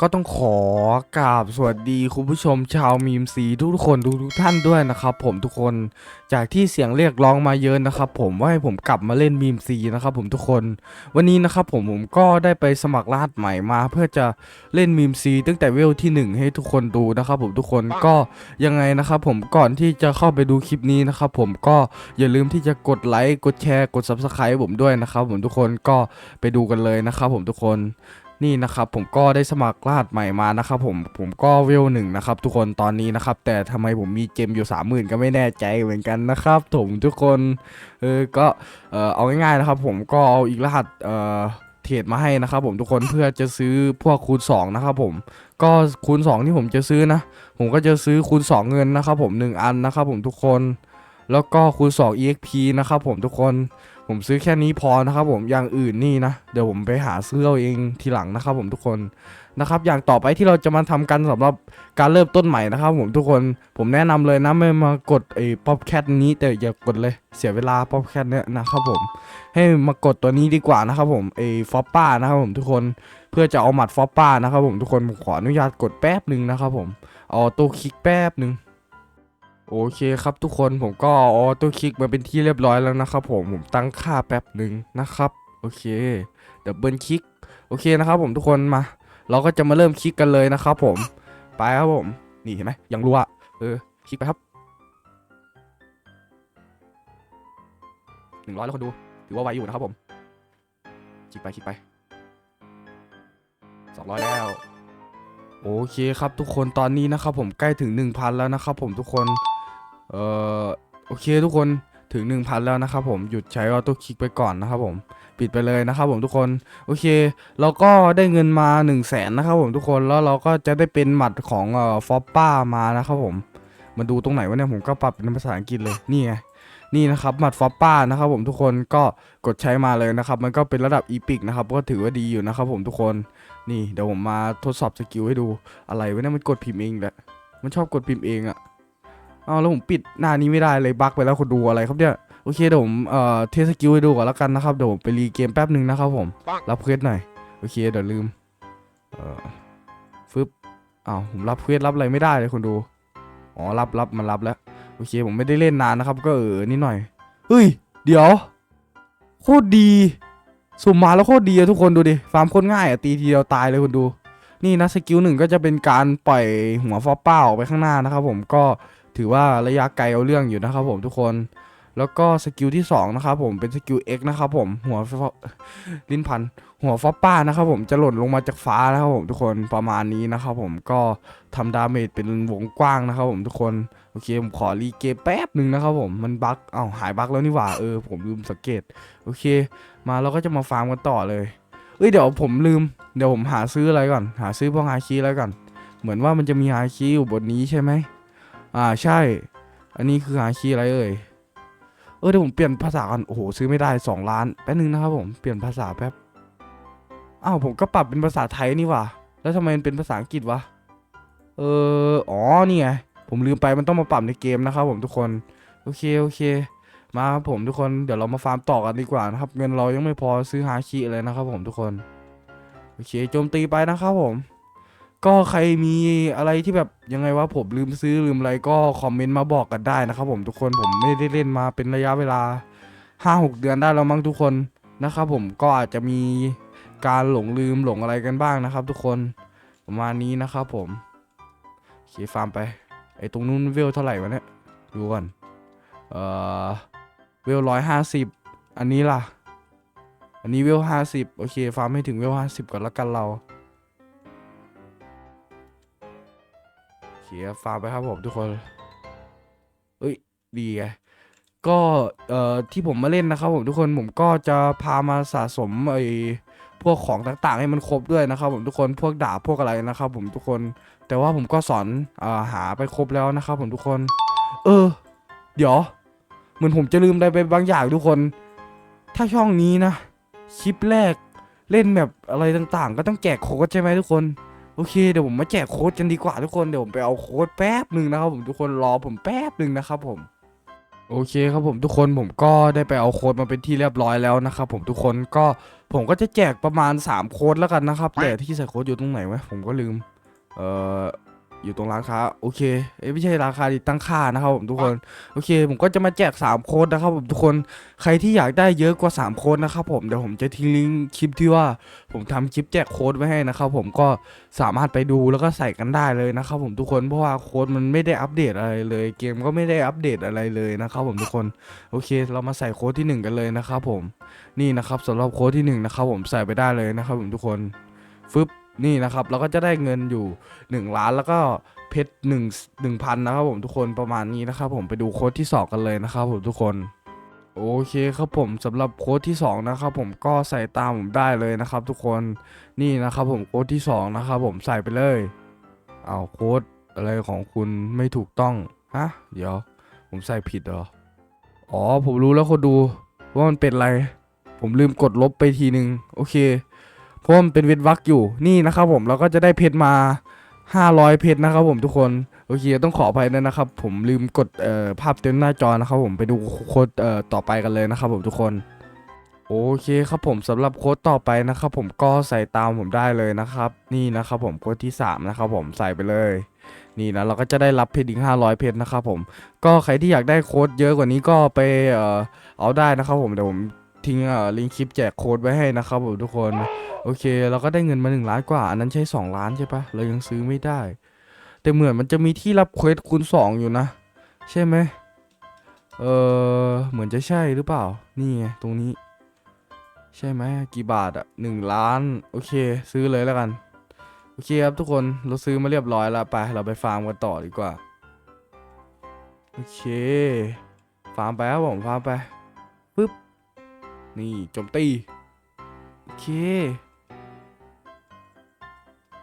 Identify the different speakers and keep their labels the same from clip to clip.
Speaker 1: ก็ต้องขอกราบสวัสดีคุณผู้ชมชาวมีมซีทุกๆคนทุกๆท่านด้วยนะครับ ผมทุกคนจากที่เสียงเรียกร้องมาเยอะนะครับ ผมว่าให้ผมกลับมาเล่นมีมซีนะครับ ผมทุกคนวันนี้นะครับผมผมก็ได้ไปสมัครรหัสใหม่มา เพื่อจะเล่นมีมซีตั้งแต่เวลที่หนึ่งให้ทุกคนดูนะครับ ผมทุกคนก็ยังไงนะครับผมก่อนที่จะเข้าไปดูคลิปนี้นะครับผมก็อย่าลืมที่จะกดไลค์กดแชร์กด subscribe ผมด้วยนะครับ ผมทุกคนก็ไปดูกันเลยนะครับ ผมทุกคน นี่นะครับผมก็ได้สมัครรหัสใหม่มานะครับผมผมก็เวลหนึ่งนะครับทุกคนตอนนี้นะครับแต่ทำไมผมมีเจมอยู่สามหมื่นก็ไม่แน่ใจเหมือนกันนะครับผมทุกคนเออก็เออเอาง่ายๆนะครับ ผมก็เอาอีกรหัสเออเทรดมาให้นะครับผมทุกคนเพื่อจะซื้อพวกคูณ2นะครับผมก็คูณ 2 ที่ผมจะซื้อนะ ผมก็จะซื้อคูณ 2 เงินนะครับผม 1 อันนะครับผมทุกคน แล้วก็คูณ 2 exp นะครับผมทุกคน ผมซื้อแค่นี้พอนะครับผมอย่างอื่นนี่นะ เดี๋ยวผมไปหาซื้อเอาเองทีหลังนะครับผมทุกคนนะครับ อย่างต่อไปที่เราจะมาทำกันสำหรับการเริ่มต้นใหม่นะครับ ผมทุกคนผมแนะนำเลยนะไม่มากดไอ้ป๊อปแคทนี้แต่อย่ากดเลยเสียเวลาป๊อปแคทเนี่ยนะครับผมให้มากดตัวนี้ดีกว่านะครับผมไอ้ฟอปป้านะครับผมทุกคนเพื่อจะเอาหมัดฟอปป้านะครับผมทุกคนผมขออนุญาตกดแป๊บหนึ่งนะครับผมเอาตัวคลิกแป๊บหนึ่ง โอเคครับทุกคนผมก็ออโต้คลิกมาเป็นที่เรียบร้อยแล้วนะครับผมผมตั้งค่าแป๊บหนึ่งนะครับโอเคดับเบิลคลิกโอเคนะครับผมทุกคนมา เราก็จะมาเริ่มคลิกกันเลยนะครับผมไปครับผมนี่เห็นไหมยังรัวเออคลิกไปครับหนึ่งร้อยแล้วคนดูถือว่าไวอยู่นะครับผมคลิกไปคลิกไปสองร้อยแล้วโอเคครับทุกคนตอนนี้นะครับผมใกล้ถึง 1,000 แล้วนะครับผมทุกคน เอ่อโอเคทุกคนถึง 1,000 แล้วนะครับผมหยุดใช้ออโต้คลิกไปก่อนนะครับผมปิดไปเลยนะครับผมทุกคนโอเค เราก็ได้เงินมา 1 0 0 0 0แสนนะครับผมทุกคนแล้วเราก็จะได้เป็นหมัดของเอ่อฟอปป้ามานะครับผมมาดูตรงไหนวะเนี่ยผมก็ปรับเป็นภาษาอังกฤษเลยนี่ไงนี่นะครับหมัดฟอปป้านะครับผมทุกคนก็กดใช้มาเลยนะครับมันก็เป็นระดับอีพิกนะครับก็ถือว่าดีอยู่นะครับผมทุกคนนี่เดี๋ยวผมมาทดสอบสกิลให้ดูอะไรวะเนี่ยมันกดพิมพ์เองแหละมันชอบกดพิมพ์เองอะ เอาแล้วผมปิดหน้านี้ไม่ได้เลยบั๊กไปแล้วคนดูอะไรครับเนี่ยโอเคเดี๋ยวผมเอ่อเทสสกิลให้ดูก่อนแล้วกันนะครับเดี๋ยวผมไปรีเกมแป๊บหนึ่งนะครับผมรับเควสหน่อยโอเคเดี๋ยวลืมเอ่อฟึบอ้าวผมรับเควสรับอะไรไม่ได้เลยคนดูอ๋อรับรับมันรับแล้วโอเคผมไม่ได้เล่นนานนะครับ ก็เออนิดหน่อยเฮ้ย เดี๋ยวโคตรดีสุ่มมาแล้วโคตรดีอะทุกคนดูดิฟาร์มโคตรง่ายอะตีทีเดียวตายเลยคนดู นี่นะสกิลหนึ่งก็จะเป็นการปล่อยหัวฟอปเป้าออกไปข้างหน้านะครับผมก็ ถือว่าระยะไกลเอาเรื่องอยู่นะครับผมทุกคน แล้วก็สกิลที่2นะครับผมเป็นสกิล X นะครับผมหัวฟอลิ้นพันหัวฟอปป้านะครับผมจะหล่นลงมาจากฟ้านะครับผมทุกคนประมาณนี้นะครับผมก็ทำดาเมจเป็นวงกว้างนะครับผมทุกคนโอเคผมขอรีเกมแป๊บหนึ่งนะครับผมมันบั๊กเอ้าหายบั๊กแล้วนี่หว่าเออผมลืมสังเกตโอเค มาเราก็จะมาฟาร์มกันต่อเลยเอ้ยเดี๋ยวผมลืมเดี๋ยวผมหาซื้ออะไรก่อน หาซื้อพวกฮาคีแล้วก่อน เหมือนว่ามันจะมีฮาคีอยู่บนนี้ใช่ไหม อ่าใช่ อันนี้คือหาคีย์อะไรเอ่ย เออเดี๋ยวผมเปลี่ยนภาษาก่อน โอ้โหซื้อไม่ได้สองล้าน แป๊บนึงนะครับผม เปลี่ยนภาษาแป๊บ อ้าวผมก็ปรับเป็นภาษาไทยนี่ว่าแล้วทำไมมันเป็นภาษาอังกฤษวะ เออ อ๋อ นี่ไง ผมลืมไปมันต้องมาปรับในเกมนะครับผมทุกคน โอเค โอเค มาครับผมทุกคน เดี๋ยวเรามาฟาร์มต่อกันดีกว่านะครับ เงินเรายังไม่พอซื้อฮาคิเลยนะครับผมทุกคน โอเค โจมตีไปนะครับผม ก็ใครมีอะไรที่แบบยังไงว่าผมลืมซื้อลืมอะไรก็คอมเมนต์มาบอกกันได้นะครับผมทุกคนผมไม่ได้เล่นมาเป็นระยะเวลา 5-6 เดือนได้แล้วมั้งทุกคนนะครับผมก็อาจจะมีการหลงลืมหลงอะไรกันบ้างนะครับ ทุกคนประมาณนี้นะครับผมโอเคฟาร์มไป ไอ้ตรงนู้นเวลเท่าไหร่วะเนี่ยดูก่อนเอ่อเวลร้อยห้าสิบอันนี้ล่ะ อันนี้เวลห้าสิบโอเคฟาร์มให้ถึงเวลห้าสิบก่อนละกันเรา เขียฟาร์มไปครับผมทุกคนเอ้ยดีไงก็เอ่อที่ผมมาเล่นนะครับผมทุกคนผมก็จะพามาสะสมไอ้พวกของต่างๆให้มันครบด้วยนะครับ ผมทุกคนพวกดาบพวกอะไรนะครับ ผมทุกคน แต่ว่าผมก็สอนเอ่อหาไปครบแล้วนะครับ ผมทุกคน เออ เดี๋ยวเหมือนผมจะลืมอะไรไปบางอย่างทุกคน ถ้าช่องนี้นะคลิปแรกเล่นแบบอะไรต่างๆ ก็ต้องแจกโค้ดใช่ไหมทุกคน โอเคเดี๋ยวผมมาแจกโค้ดกันดีกว่าทุกคนเดี๋ยวผมไปเอาโค้ดแป๊บหนึ่งนะครับผมทุกคนรอผมแป๊บหนึ่งนะครับผมโอเคครับผมทุกคนผมก็ได้ไปเอาโค้ดมาเป็นที่เรียบร้อยแล้วนะครับผมทุกคนก็ผมก็จะแจกประมาณ 3 โค้ดแล้วกันนะครับ แต่ที่ใส่โค้ดอยู่ตรงไหนวะผมก็ลืม เอ่อ อยู่ตรงร้านค้าโอเคเอ้ไม่ใช่ราคาดิตั้งค่านะครับผมทุกคนโอเค ผมก็จะมาแจก3โค้ดนะครับผมทุกคนใครที่อยากได้เยอะกว่า3โค้ดนะครับผมเดี๋ยวผมจะทิ้งลิงก์คลิปที่ว่าผมทำคลิปแจกโค้ดไว้ให้นะครับผมก็สามารถไปดูแล้วก็ใส่กันได้เลยนะครับผมทุกคนเพราะว่าโค้ดมันไม่ได้อัปเดตอะไรเลย เกมก็ไม่ได้อัปเดตอะไรเลยนะครับผมทุกคนโอเค เรามาใส่โค้ดที่หนึ่งกันเลยนะครับผมนี่นะครับสำหรับโค้ดที่หนึ่งนะครับผมใส่ไปได้เลยนะครับผมทุกคนฟึบ นี่นะครับเราก็จะได้เงินอยู่ 1 ล้านแล้วก็เพชรหนึ่งหนึ่งพันนะครับผมทุกคนประมาณนี้นะครับผมไปดูโค้ดที่สองกันเลยนะครับผมทุกคนโอเคครับผมสำหรับโค้ดที่สองนะครับผมก็ใส่ตามผมได้เลยนะครับทุกคนนี่นะครับผมโค้ดที่สองนะครับผมใส่ไปเลยเอาโค้ดอะไรของคุณไม่ถูกต้องฮะเดี๋ยว ผมใส่ผิดเหรออ๋อผมรู้แล้วคนดูว่ามันเป็นอะไร ผมลืมกดลบไปทีนึง โอเค ราะมันเป็นเวทวักอยู่นี่นะครับผมเราก็จะได้เพชรมา 500 เพชรนะครับผมทุกคนโอเคต้องขออภัยด้วยนะครับ ผมลืมกดเอ่อภาพเต็มหน้าจอนะครับผมไปดูโค้ดเอ่อต่อไปกันเลยนะครับผมทุกคนโอเคครับผมสำหรับโค้ดต่อไปนะครับผมก็ใส่ตามผมได้เลยนะครับ นี่นะครับผมโค้ดที่สามนะครับผมใส่ไปเลย นี่นะเราก็จะได้รับเพชรอีก 500 เพชรนะครับผมก็ใครที่อยากได้โค้ดเยอะกว่านี้ก็ไปเอ่อเอาได้นะครับผมเดี๋ยวผมทิ้งเอ่อลิงก์คลิปแจกโค้ดไว้ให้นะครับผมทุกคน โอเค เราก็ได้เงินมา 1 ล้านกว่า อันนั้นใช้ 2 ล้านใช่ปะเรายังซื้อไม่ได้ แต่เหมือนมันจะมีที่รับเควสคูณ 2 อยู่นะ ใช่ไหมเออเหมือนจะใช่หรือเปล่า นี่ไงตรงนี้ ใช่ไหมกี่บาทอะหนึ่งล้าน โอเค ซื้อเลยแล้วกัน โอเคครับทุกคนเราซื้อมาเรียบร้อยแล้วไป เราไปฟาร์มกันต่อดีกว่า โอเค ฟาร์มไปครับผมฟาร์มไปปึ๊บนี่โจมตีโอเค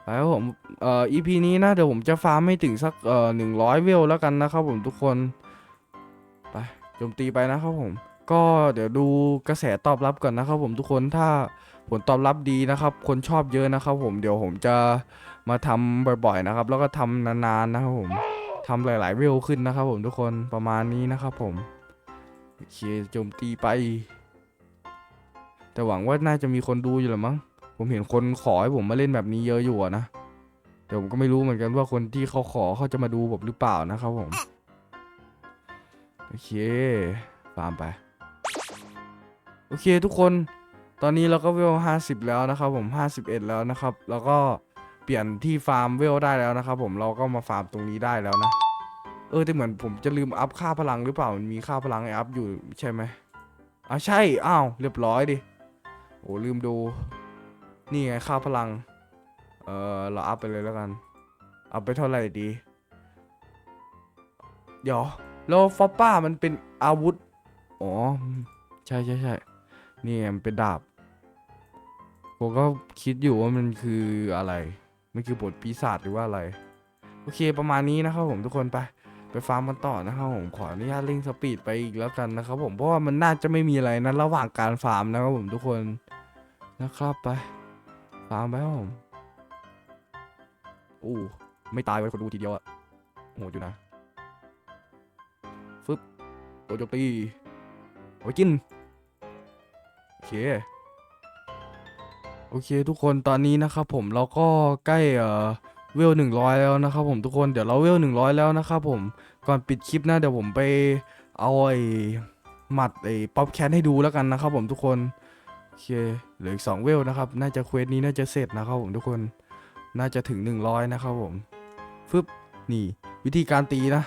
Speaker 1: ไปครับผมเอ่อ EP นี้นะเดี๋ยวผมจะฟาร์มให้ถึงสักเอ่อหนึ่งร้อยเวลแล้วกันนะครับผมทุกคนไปโจมตีไปนะครับผม ก็เดี๋ยวดูกระแสตอบรับก่อนนะครับผมทุกคนถ้าผลตอบรับดีนะครับ คนชอบเยอะนะครับผมเดี๋ยวผมจะมาทำบ่อยๆนะครับ แล้วก็ทำนานๆนะครับผมทำหลายๆเวลขึ้นนะครับผมทุกคนประมาณนี้นะครับผมโอเคโจมตีไป แต่หวังว่าน่าจะมีคนดูอยู่แหละมั้ง ผมเห็นคนขอให้ผมมาเล่นแบบนี้เยอะอยู่อะนะแต่ผมก็ไม่รู้เหมือนกันว่าคนที่เขาขอเขาจะมาดูผมหรือเปล่านะครับผมโอเคฟาร์มไป โอเคทุกคน ตอนนี้เราก็เวล50แล้วนะครับผม51แล้วนะครับ แล้วก็เปลี่ยนที่ฟาร์มเวลได้แล้วนะครับผมเราก็มาฟาร์มตรงนี้ได้แล้วนะเออแต่เหมือนผมจะลืมอัพค่าพลังหรือเปล่ามันมีค่าพลังให้อัพอยู่ใช่ไหมอะใช่อ้าวเรียบร้อยดิโอ้ลืมดู นี่ไงค่าพลัง เออเราอัพไปเลยแล้วกันเอาไปเท่าไหร่ดี เดี๋ยวแล้วฟอปป้ามันเป็นอาวุธ อ๋อ ใช่ใช่ใช่นี่ไงมันเป็นดาบ ผมก็คิดอยู่ว่ามันคืออะไร มันคือบทปีศาจหรือว่าอะไร โอเคประมาณนี้นะครับผมทุกคนไปไปฟาร์มมันต่อนะครับผมขออนุญาตเร่งสปีดไปอีกแล้วกันนะครับผมเพราะว่ามันน่าจะไม่มีอะไรนะระหว่างการฟาร์มนะครับผมทุกคนนะครับไป ฟาร์มไปครับผมโอ้ไม่ตายไปคนดูทีเดียวอะโหดอยู่นะฟึบโดนโจมตีโอ้ยกิน โอเค โอเคทุกคนตอนนี้นะครับผมเราก็ใกล้เอ่อเวลหนึ่งร้อยแล้วนะครับผมทุกคนเดี๋ยวเราเวลหนึ่งร้อยแล้วนะครับผมก่อนปิดคลิปนะเดี๋ยวผมไปเอาไอ้หมัดไอ้ป๊อปแคนให้ดูแล้วกันนะครับผมทุกคน เคเหลืออีกสองเวลนะครับ น่าจะเควสนี้น่าจะเสร็จนะครับผมทุกคน น่าจะถึง 100 นะครับผม ฟึบ นี่ วิธีการตีนะ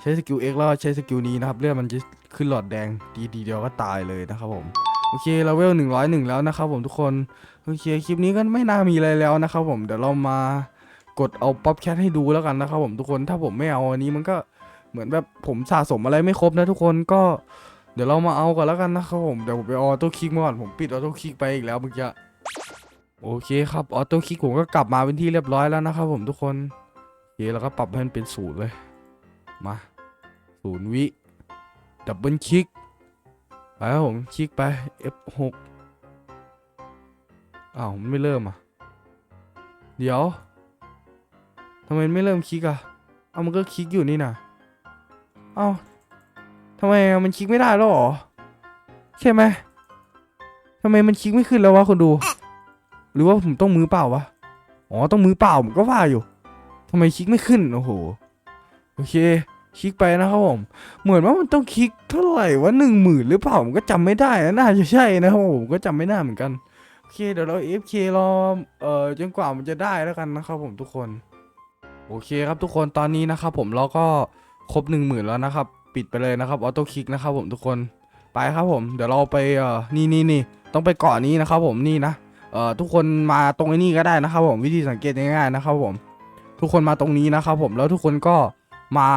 Speaker 1: ใช้สกิล X แล้วใช้สกิลนี้นะครับ เลือดมันจะขึ้นหลอดแดงตีทีเดียวก็ตายเลยนะครับผม โอเค เราเวลหนึ่งร้อยหนึ่งแล้วนะครับผมทุกคน โอเค คลิปนี้ก็ไม่น่ามีอะไรแล้วนะครับผม เดี๋ยวเรามากดเอาป๊อปแคทให้ดูแล้วกันนะครับผมทุกคน ถ้าผมไม่เอาอันนี้มันก็เหมือนแบบผมสะสมอะไรไม่ครบนะทุกคนก็ เดี๋ยวเรามาเอากันแล้วกันนะครับผมเดี๋ยวผมไปออโต้คลิกมาก่อนผมปิดออโต้คลิกไปอีกแล้วเมื่อกี้โอเคครับออโต้คลิกผมก็กลับมาเป็นที่เรียบร้อยแล้วนะครับผมทุกคนโอเคแล้วก็ปรับให้มันเป็นศูนย์เลยมาศูนย์วิดับเบิลคลิกไปครับผมคลิกไป F6 อ้าวมันไม่เริ่มอะเดี๋ยวทำไมไม่เริ่มคลิกอะเอามันก็คลิกอยู่นี่นะเอ้า ทำไมมันคลิกไม่ได้แล้วหรอใช่ไหมทำไมมันคลิกไม่ขึ้นแล้ววะคนดู หรือว่าผมต้องมือเปล่าวะอ๋อต้องมือเปล่าผมก็ว่าอยู่ทำไมคลิกไม่ขึ้นโอ้โหโอเคคลิกไปนะครับผมเหมือนว่ามันต้องคลิกเท่าไหร่ว่าหนึ่งหมื่นหรือเปล่าผมก็จำไม่ได้น่าจะใช่นะครับผมก็จำไม่ได้เหมือนกันโอเคเดี๋ยวเรา FK รอเอ่อจนกว่ามันจะได้แล้วกันนะครับผมทุกคน โอเคครับทุกคนตอนนี้นะครับผมเราก็ครบหนึ่งหมื่นแล้วนะครับ ปิดไปเลยนะครับออโต้คลิกนะครับผมทุกคนไปครับผม เดี๋ยวเราไปเอ่อนี่นี่นี่ต้องไปเกาะนี้นะครับผมนี่นะเอ่อทุกคนมาตรงไอ้นี่ก็ได้นะครับผมวิธีสังเกตง่ายๆนะครับผม ทุกคนมาตรงนี้นะครับผมแล้วทุกคนก็มา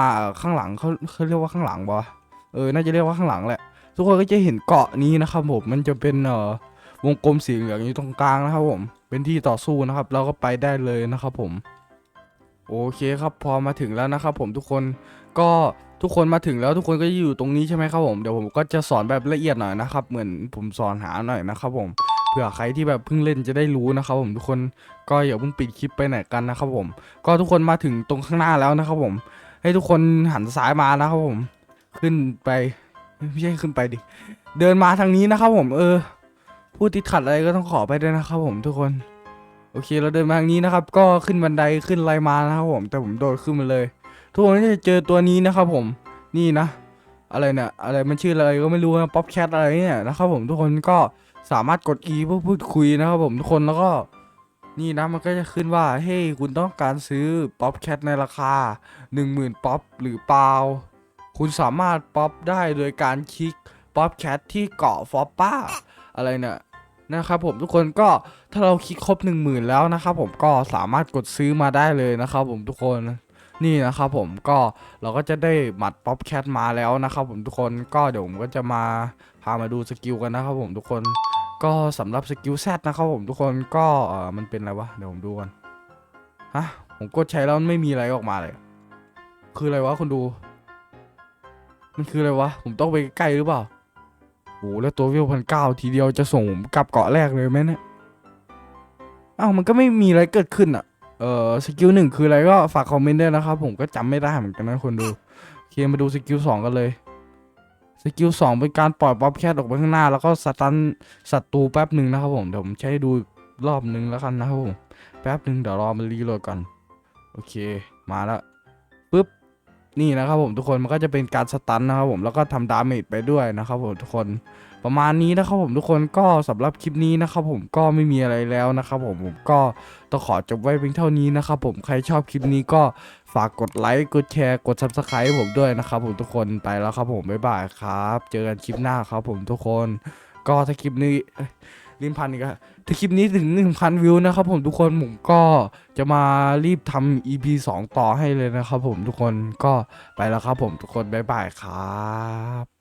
Speaker 1: ข้างหลังเขาเขาเรียกว่าข้างหลังปะเออน่าจะเรียกว่าข้างหลังแหละ ทุกคนก็จะเห็นเกาะนี้นะครับผมมันจะเป็นเอ่อวงกลมสีเหลืองอยู่ตรงกลางนะครับผม เป็นที่ต่อสู้นะครับ เราก็ไปได้เลยนะครับผม โอเคครับพอมาถึงแล้วนะครับผมทุกคน ก็ทุกคนมาถึงแล้วทุกคนก็อยู่ตรงนี้ใช่ไหมครับผมเดี๋ยวผมก็จะสอนแบบละเอียดหน่อยนะครับเหมือนผมสอนหาหน่อยนะครับผมเผื่อใครที่แบบเพิ่งเล่นจะได้รู้นะครับผมทุกคนก็อย่าเพิ่งปิดคลิปไปไหนกันนะครับผม ก็ทุกคนมาถึงตรงข้างหน้าแล้วนะครับผม ให้ทุกคนหันซ้ายมานะครับผม ขึ้นไปไม่ใช่ขึ้นไปดิเดินมาทางนี้นะครับผมเออพูดติดขัดอะไรก็ต้องขอไปด้วยนะครับผมทุกคนโอเคเราเดินมาทางนี้นะครับ ก็ขึ้นบันไดขึ้นอะไรมานะครับผมแต่ผมโดดขึ้นมาเลย ทุกคนจะเจอตัวนี้นะครับผมนี่นะ อะไรเนี่ยอะไรมันชื่ออะไรก็ไม่รู้นะป๊อปแคทอะไรเนี่ยนะครับผมทุกคนก็สามารถกด E เพื่อพูดคุยนะครับผมทุกคนแล้วก็นี่นะมันก็จะขึ้นว่าเฮ้ยคุณต้องการซื้อป๊อปแคทในราคา 10,000ป๊อปหรือเปล่า คุณสามารถป๊อปได้โดยการคลิกป๊อปแคทที่เกาะฟอปป้าอะไรเนี่ยนะครับผมทุกคนก็ถ้าเราคลิกครบ 10,000 แล้วนะครับผมก็สามารถกดซื้อมาได้เลยนะครับผมทุกคน นี่นะครับผมก็เราก็จะได้หมัดป๊อปแคทมาแล้วนะครับผมทุกคนก็เดี๋ยวผมก็จะมาพามาดูสกิลกันนะครับผมทุกคนก็สำหรับสกิลแซดนะครับผมทุกคนก็เออมันเป็นอะไรวะเดี๋ยวผมดูกันฮะผมกดใช้แล้วไม่มีอะไรออกมาเลย คืออะไรวะคุณดู มันคืออะไรวะ ผมต้องไปใกล้หรือเปล่าโอ้แล้วตัววิวพันเก้าทีเดียวจะส่งผมกลับเกาะแรกเลยไหมเนี่ยอ้าวมันก็ไม่มีอะไรเกิดขึ้นอะ เออสกิลหนึ่งคืออะไรก็ฝากคอมเมนต์ด้วยนะครับ ผมก็จำไม่ได้เหมือนกันนะคนดูโอเคมาดูสกิลสองกันเลยสกิลสองเป็นการปล่อยป๊อปแคทออกไปข้างหน้า แล้วก็สตันศัตรูแป๊บหนึ่งนะครับผมเดี๋ยวผมใช้ดูรอบหนึ่งแล้วกันนะครับผมแป๊บหนึ่งเดี๋ยวรอมันรีโหลดก่อนโอเคมาแล้วปึ๊บนี่นะครับผมทุกคนมันก็จะเป็นการสตันนะครับผมแล้วก็ทำดาเมจไปด้วยนะครับผมทุกคน ประมาณนี้นะครับผมทุกคนก็สำหรับคลิปนี้นะครับผมก็ไม่มีอะไรแล้วนะครับผมผมก็ต้องขอจบไว้เพียงเท่านี้นะครับผมใครชอบคลิปนี้ก็ฝากกดไลค์กดแชร์กด subscribe ให้ผมด้วยนะครับผมทุกคนไปแล้วครับผมบ๊ายบายครับ เจอกันคลิปหน้าครับผมทุกคน ก็ถ้าคลิปนี้ลิ้นพันอีกแล้วถ้าคลิปนี้ถึง 1,000 วิวนะครับผมทุกคนผมก็จะมารีบทำ EP 2 ต่อให้เลยนะครับผมทุกคนก็ไปแล้วครับผมทุกคนบ๊ายบายครับ